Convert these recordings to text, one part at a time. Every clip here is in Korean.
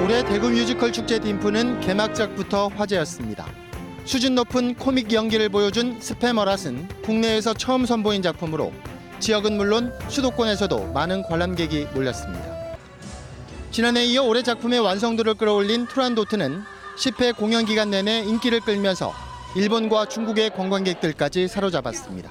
올해 대구 뮤지컬 축제 딤프는 개막작부터 화제였습니다. 수준 높은 코믹 연기를 보여준 스패머랏은 국내에서 처음 선보인 작품으로 지역은 물론 수도권에서도 많은 관람객이 몰렸습니다. 지난해 이어 올해 작품의 완성도를 끌어올린 투란도트는 10회 공연 기간 내내 인기를 끌면서 일본과 중국의 관광객들까지 사로잡았습니다.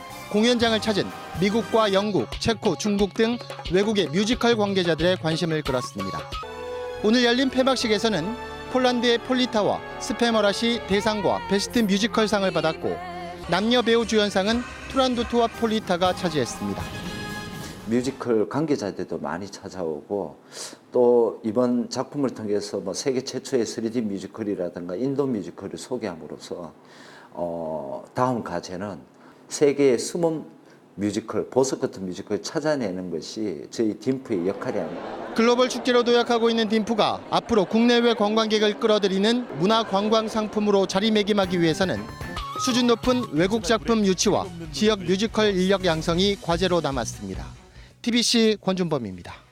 공연장을 찾은 미국과 영국, 체코, 중국 등 외국의 뮤지컬 관계자들의 관심을 끌었습니다. 오늘 열린 폐막식에서는 폴란드의 폴리타와 스페머라시 대상과 베스트 뮤지컬상을 받았고 남녀 배우 주연상은 투란도트와 폴리타가 차지했습니다. 뮤지컬 관계자들도 많이 찾아오고 또 이번 작품을 통해서 뭐 세계 최초의 3D 뮤지컬이라든가 인도 뮤지컬을 소개함으로써 어 다음 과제는 세계의 숨은 뮤지컬 보석 같은 뮤지컬을 찾아내는 것이 저희 딤프의 역할이 아닐까. 글로벌 축제로 도약하고 있는 딤프가 앞으로 국내외 관광객을 끌어들이는 문화 관광 상품으로 자리매김하기 위해서는 수준 높은 외국 작품 유치와 지역 뮤지컬 인력 양성이 과제로 남았습니다. TBC 권준범입니다.